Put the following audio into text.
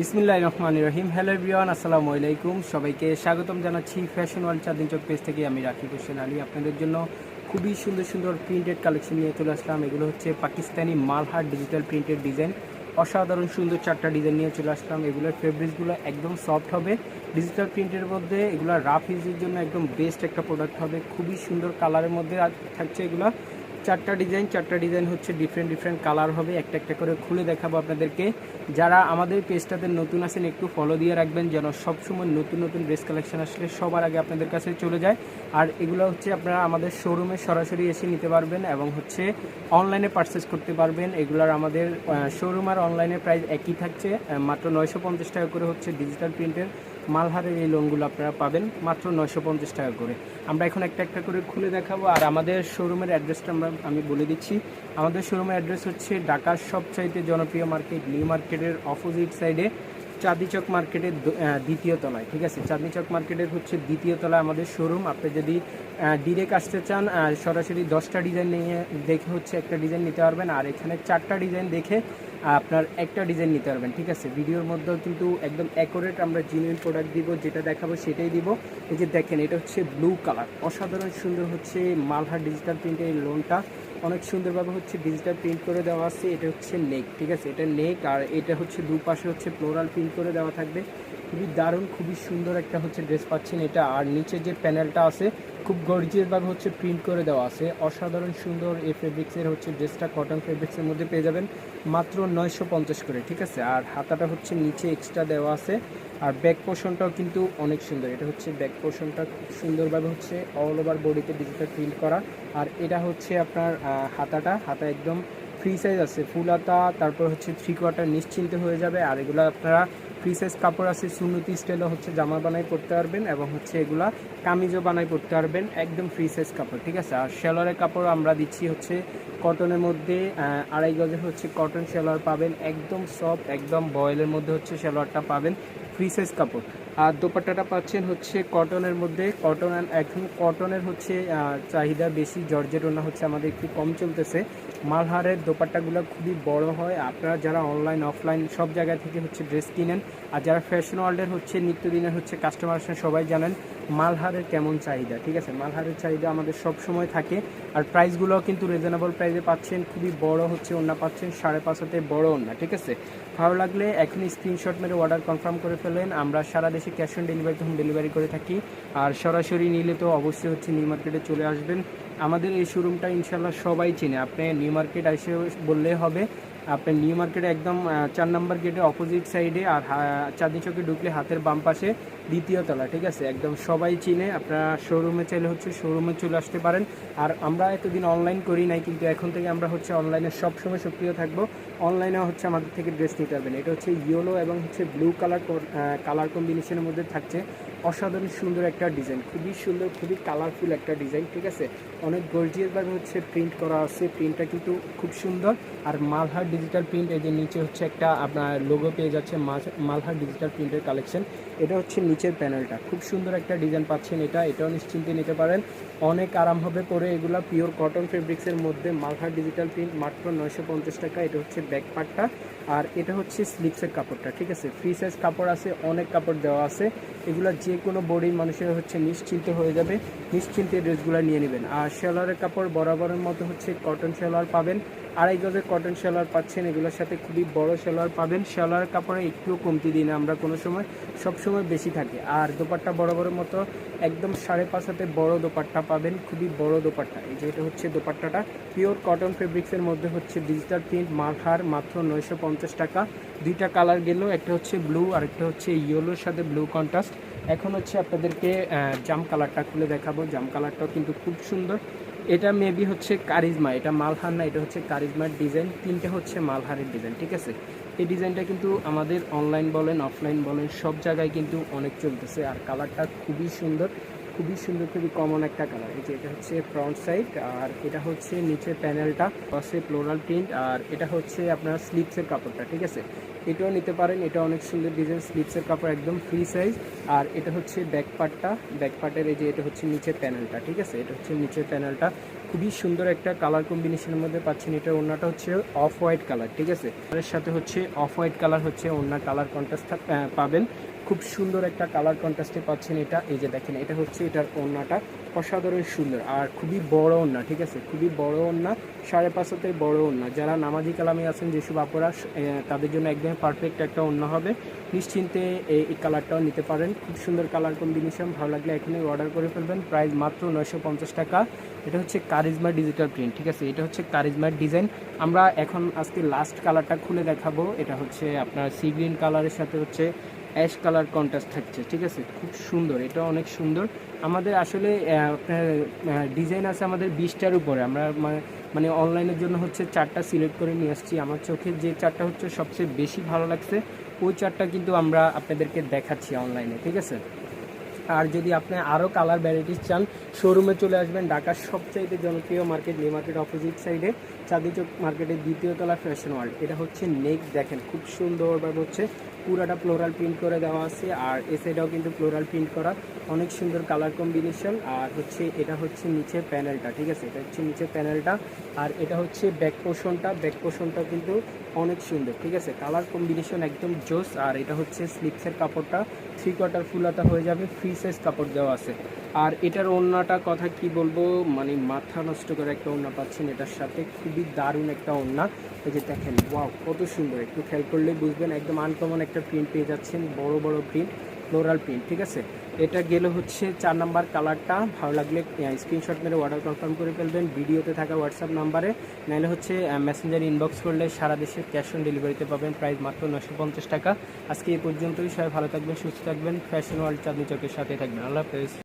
বিসমিল্লাহ রহমান রহিম। Hello everyone, আসসালামু আলাইকুম। সবাইকে স্বাগতম জানাচ্ছি ফ্যাশন ওয়ার্ল্ড চাঁদিন চোখ পেজ থেকে। আমি রাকিব হোসেন আলী। আপনাদের জন্য খুবই সুন্দর সুন্দর প্রিন্টেড কালেকশন নিয়ে চলে আসলাম। এগুলো হচ্ছে Pakistani Malhar digital printed design অসাধারণ, সুন্দর চারটা ডিজাইন নিয়ে চলে আসলাম। এগুলোর ফেব্রিক্সগুলো একদম সফট হবে। ডিজিটাল প্রিন্টের মধ্যে এগুলো রাফ ইউজের জন্য একদম বেস্ট একটা প্রোডাক্ট হবে। খুবই সুন্দর কালারের মধ্যে থাকছে এগুলো। চারটা ডিজাইন চারটা ডিজাইন হচ্ছে ডিফারেন্ট ডিফারেন্ট কালার হবে। একটা একটা করে খুলে দেখাবো আপনাদেরকে। যারা আমাদের পেজটাতে নতুন আছেন, একটু ফলো দিয়ে রাখবেন যেন সবসময় নতুন নতুন ড্রেস কালেকশন আসলে সবার আগে আপনাদের কাছে চলে যায়। আর এগুলো হচ্ছে আপনারা আমাদের শোরুমে সরাসরি এসে নিতে পারবেন এবং হচ্ছে অনলাইনে পারচেস করতে পারবেন। এগুলার আমাদের শোরুম আর অনলাইনে প্রাইস একই থাকছে। মাত্র নয়শো পঞ্চাশ টাকা করে হচ্ছে ডিজিটাল প্রিন্টের মালহারের এই লোনগুলো আপনারা পাবেন মাত্র নয়শো পঞ্চাশ টাকা করে। আমরা এখন একটা একটা করে খুলে দেখাবো আর আমাদের শোরুমের অ্যাড্রেসটা আমরা, আমি বলে দিচ্ছি। আমাদের শোরুমের অ্যাড্রেস হচ্ছে ঢাকার সবচাইতে জনপ্রিয় মার্কেট, নিউ মার্কেটের অপোজিট সাইডে চাঁদনি চক মার্কেটের দ্বিতীয় তলায়, ঠিক আছে? চাঁদনি চক মার্কেটের হচ্ছে দ্বিতীয় তলায় আমাদের শোরুম। আপনি যদি ডিরেক্ট আসতে চান সরাসরি দশটা ডিজাইন নিয়ে দেখে হচ্ছে একটা ডিজাইন নিতে পারবেন। আর এখানে চারটা ডিজাইন দেখে আপনার একটা ডিজাইন নিতে পারবেন, ঠিক আছে? ভিডিওর মধ্যেও কিন্তু একদম অ্যাকোরেট আমরা জিনুইন প্রোডাক্ট দিব, যেটা দেখাবো সেটাই দিব। এই যে দেখেন, এটা হচ্ছে ব্লু কালার অসাধারণ সুন্দর হচ্ছে মালহার ডিজিটাল প্রিন্টের লোনটা অনেক সুন্দরভাবে হচ্ছে ডিজিটাল প্রিন্ট করে দেওয়া আছে। এটা হচ্ছে নেক ঠিক আছে? এটা নেক আর এটা হচ্ছে দুপাশে হচ্ছে ফ্লোরাল প্রিন্ট করে দেওয়া থাকবে। খুবই দারুণ, খুবই সুন্দর একটা হচ্ছে ড্রেস পাচ্ছেন এটা। আর নিচে যে প্যানেলটা আছে, খুব গর্জিয়াসভাবে হচ্ছে প্রিন্ট করে দেওয়া আছে। অসাধারণ সুন্দর এই ফেব্রিক্সের হচ্ছে ড্রেসটা কটন ফেব্রিক্সের মধ্যে পেয়ে যাবেন। মাত্র নয়শো পঞ্চাশ করে, ঠিক আছে? আর হাতাটা হচ্ছে নিচে এক্সট্রা দেওয়া আছে। আর ব্যাক পোর্শনটাও কিন্তু অনেক সুন্দর। এটা হচ্ছে ব্যাক পোর্শনটা খুব সুন্দরভাবে হচ্ছে অল ওভার বডিতে ডিজিটাল প্রিন্ট করা। আর এটা হচ্ছে আপনার হাতাটা। হাতা একদম ফ্রি সাইজ আছে। ফুল হাতা, তারপর হচ্ছে থ্রি কোয়ার্টার নিশ্চিন্তে হয়ে যাবে। আর এগুলো আপনারা ফ্রি সাইজ কাপড় আছে, সুন্নতি স্টাইলও হচ্ছে জামা বানাই পরতে পারবেন এবং হচ্ছে এগুলা কামিজও বানাই পরতে পারবেন একদম ফ্রি সাইজ কাপড়, ঠিক আছে? আর শেলরের কাপড় আমরা দিচ্ছি হচ্ছে কটনের মধ্যে আড়াই গজের হচ্ছে কটন শেলর পাবেন। একদম সফট একদম বয়েলের মধ্যে হচ্ছে শেলরটা পাবেন। ফ্রি সাইজ কাপড়। আর দোপাট্টাটা পাচ্ছেন হচ্ছে কটনের মধ্যে। কটন এখন কটনের হচ্ছে চাহিদা বেশি। জর্জের ওনা হচ্ছে আমাদের একটু কম চলতেছে। মালহারের দোপাট্টাগুলো খুবই বড় হয়। আপনারা যারা অনলাইন অফলাইন সব জায়গা থেকে হচ্ছে ড্রেস কিনেন। আর যারা ফ্যাশন ওয়ার্ল্ডের হচ্ছে নিত্যদিনের হচ্ছে কাস্টমার সবাই জানেন মালহারের কেমন চাহিদা, ঠিক আছে? মালহারের চাহিদা আমাদের সব সময় থাকে। আর প্রাইসগুলোও কিন্তু রিজনেবল প্রাইসে পাচ্ছেন। খুবই বড় হচ্ছে ওনা পাচ্ছেন সাড়ে পাঁচ হাতে বড় ওনা ঠিক আছে? ভালো লাগলে এখনই স্ক্রিনশট মেরে অর্ডার কনফার্ম করে ফেলেন আমরা সারা দেশে cash on delivery home delivery করে থাকি। আর সরাসরি নিলে তো অবশ্যই হচ্ছে নিউ মার্কেটে চলে আসবেন। আমাদের এই শোরুমটা ইনশাল্লাহ সবাই চেনে। আপনি নিউ মার্কেট এসে বললে হবে। আপনি নিউ মার্কেটে একদম চার নম্বর গেটে অপোজিট সাইডে আর চাঁদনি চৌকে ঢুকলে হাতের বাম পাশে দ্বিতীয় তলা, ঠিক আছে? একদম সবাই চিনে, আপনারা শোরুমে চাইলে হচ্ছে শোরুমে চলে আসতে পারেন। আর আমরা এতদিন অনলাইন করি নাই, কিন্তু এখন থেকে আমরা হচ্ছে অনলাইনে সবসময় সক্রিয় থাকব। অনলাইনে হচ্ছে আমাদের থেকে ড্রেস নিতে পারবেন। এটা হচ্ছে ইয়েলো এবং হচ্ছে ব্লু কালার কালার কম্বিনেশনের মধ্যে থাকছে। অসাধারণ সুন্দর একটা ডিজাইন খুবই সুন্দর, খুবই কালারফুল একটা ডিজাইন ঠিক আছে? অনেক গর্জিয়াসভাবে হচ্ছে প্রিন্ট করা আছে প্রিন্টটা কিন্তু খুব সুন্দর। আর মালহার ডিজিটাল প্রিন্ট এই যে নিচে হচ্ছে একটা আপনার লোগো পেয়ে যাচ্ছে মাল- মালহার ডিজিটাল প্রিন্টের কালেকশন এটা হচ্ছে নিচের প্যানেলটা খুব সুন্দর একটা ডিজাইন পাচ্ছেন এটা, এটাও নিশ্চিন্তে নিতে পারেন। অনেক আরাম হবে পরে এগুলা পিওর কটন ফেব্রিক্সের মধ্যে মালহার ডিজিটাল প্রিন্ট মাত্র নয়শো পঞ্চাশ টাকা। এটা হচ্ছে ব্যাক পার্টটা আর এটা হচ্ছে স্লিপসের কাপড়টা, ঠিক আছে? ফ্রি সাইজ কাপড় আছে, অনেক কাপড় দেওয়া আছে। এগুলা যে কোনো বডির মানুষের হচ্ছে নিশ্চিন্ত হয়ে যাবে, নিশ্চিন্তে ড্রেসগুলো নিয়ে নেবেন। আর শেলারের কাপড় বরাবরের মতো হচ্ছে কটন শেলার পাবেন। আড়াই গজের কটন শেলার পাচ্ছেন, এগুলোর সাথে খুবই বড় শেলার পাবেন। শেলার কাপড়ে একটুও কমতি দিই না আমরা কোনো সময় সব সময় বেশি থাকে। আর দোপাট্টা বরাবরের মতো একদম সাড়ে পাঁচ হাতে বড় দোপাট্টা পাবেন, খুবই বড় দোপাট্টা। এই যে এটা হচ্ছে দোপাট্টাটা। পিওর কটন ফেব্রিক্সের মধ্যে হচ্ছে ডিজিটাল প্রিন্ট মালহার, মাত্র নয়শো পঞ্চাশ টাকা। দুইটা কালার গেল, একটা হচ্ছে ব্লু আর একটা হচ্ছে ইয়েলোর সাথে ব্লু কন্ট্রাস্ট এখন হচ্ছে আপনাদেরকে জাম কালারটা খুলে দেখাবো। জাম কালারটাও কিন্তু খুব সুন্দর। এটা মেবি হচ্ছে কারিজমা, এটা মালহার না, এটা হচ্ছে কারিজমার ডিজাইন। তিনটে হচ্ছে মালহারের ডিজাইন, ঠিক আছে? এই ডিজাইনটা কিন্তু আমাদের অনলাইন বলেন, অফলাইন বলেন, সব জায়গায় কিন্তু অনেক চলতেছে। আর কালারটা খুবই সুন্দর। খুবই সুন্দর, খুবই কমন একটা কালার এই যে এটা হচ্ছে ফ্রন্ট সাইড আর এটা হচ্ছে নিচের প্যানেলটা আছে ফ্লোরাল প্রিন্ট আর এটা হচ্ছে আপনার স্লিপসের কাপড়টা, ঠিক আছে? এটাও নিতে পারেন, এটা অনেক সুন্দর ডিজাইন স্লিপসের কাপড় একদম ফ্রি সাইজ আর এটা হচ্ছে ব্যাক পার্টটা ব্যাক পার্টের এই যে এটা হচ্ছে নিচের প্যানেলটা ঠিক আছে? এটা হচ্ছে নিচের প্যানেলটা খুবই সুন্দর একটা কালার কম্বিনেশনের মধ্যে পাচ্ছেন এটা, ওড়নাটা হচ্ছে অফ হোয়াইট কালার ঠিক আছে? এর সাথে হচ্ছে অফ হোয়াইট কালার হচ্ছে, ওড়না কালার কন্ট্রাস্ট পাবেন। খুব সুন্দর একটা কালার কন্ট্রাস্টে পাচ্ছেন এটা। এই যে দেখেন, এটা হচ্ছে এটার ওড়নাটা অসাধারণ সুন্দর আর খুবই বড় ওড়না, ঠিক আছে? খুবই বড় ওড়না, সাড়ে পাঁচ হাতের বড় ওড়না। যারা নামাজি কালামে আছেন, যেসব আপুরা তাদের জন্য একদম পারফেক্ট একটা ওড়না হবে। নিশ্চিন্তে এই কালারটাও নিতে পারেন। খুব সুন্দর কালার কম্বিনেশন ভালো লাগলে এখানে অর্ডার করে ফেলবেন। প্রাইস মাত্র নয়শো পঞ্চাশ টাকা। এটা হচ্ছে কারিজমা ডিজিটাল প্রিন্ট ঠিক আছে? এটা হচ্ছে কারিজমার ডিজাইন আমরা এখন আজকে লাস্ট কালারটা খুলে দেখাবো। এটা হচ্ছে আপনার সি গ্রিন কালারের সাথে হচ্ছে অ্যাশ কালার কন্ট্রাস্ট থাকছে, ঠিক আছে? খুব সুন্দর, এটা অনেক সুন্দর। আমাদের আসলে আপনার ডিজাইন আছে আমাদের বিশটার উপরে। আমরা মানে অনলাইনের জন্য হচ্ছে চারটা সিলেক্ট করে নিয়ে আসছি। আমার চোখে যে চারটা হচ্ছে সবচেয়ে বেশি ভালো লাগছে, ওই চারটা কিন্তু আমরা আপনাদেরকে দেখাচ্ছি অনলাইনে, ঠিক আছে? আর যদি আপনি আরও কালার ভ্যারাইটিস চান শোরুমে চলে আসবেন ঢাকার সবচাইতে জনপ্রিয় মার্কেট নিউ মার্কেট অপোজিট সাইডে চাঁদি চোখ মার্কেটের দ্বিতীয় তলা ফ্যাশন ওয়ার্ল্ড এটা হচ্ছে নেক দেখেন খুব সুন্দরভাবে হচ্ছে, পুরাটা ফ্লোরাল প্রিন্ট করে দেওয়া আছে, আর এ সাইডেও কিন্তু ফ্লোরাল প্রিন্ট করা, অনেক সুন্দর কালার কম্বিনেশন আর হচ্ছে এটা হচ্ছে নিচে প্যানেলটা ঠিক আছে? এটা হচ্ছে নিচে প্যানেলটা আর এটা হচ্ছে ব্যাক পোর্শনটা ব্যাক পোর্শনটা কিন্তু অনেক সুন্দর, ঠিক আছে? কালার কম্বিনেশন একদম জোস, আর এটা হচ্ছে স্লিপসের কাপড়টা থ্রি কোয়ার্টার ফুলাতা হয়ে যাবে ফ্রি সাইজ কাপড় দেওয়া আছে। আর এটার ওড়নাটা কথা কি বলব মানে মাথা নষ্ট করে একটা ওড়না পাচ্ছেন এটার সাথে, খুবই দারুণ একটা ওড়না। এই যে দেখেন ওয়াও কত সুন্দর, একটু খেয়াল করলে বুঝবেন, একদম আনকমন একটা প্রিন্ট পেয়ে যাচ্ছেন, বড় বড় প্রিন্ট ফ্লোরাল প্রিন্ট ঠিক আছে? এটা গেলে হচ্ছে চার নাম্বার কালারটা, ভালো লাগলে স্ক্রিনশট মেরে অর্ডার কনফার্ম করে ফেলবেন। ভিডিওতে থাকা হোয়াটসঅ্যাপ নাম্বারে। নাহলে হচ্ছে মেসেঞ্জার ইনবক্স করলে সারা দেশে ক্যাশ অন ডেলিভারিতে পাবেন প্রাইস মাত্র নশো পঞ্চাশ টাকা। আজকে এই পর্যন্তই। সবাই ভালো থাকবেন, সুস্থ থাকবেন। ফ্যাশন ওয়ার্ল্ড চাঁদনি চকের সাথে থাকবেন। আল্লাহ হাফেজ।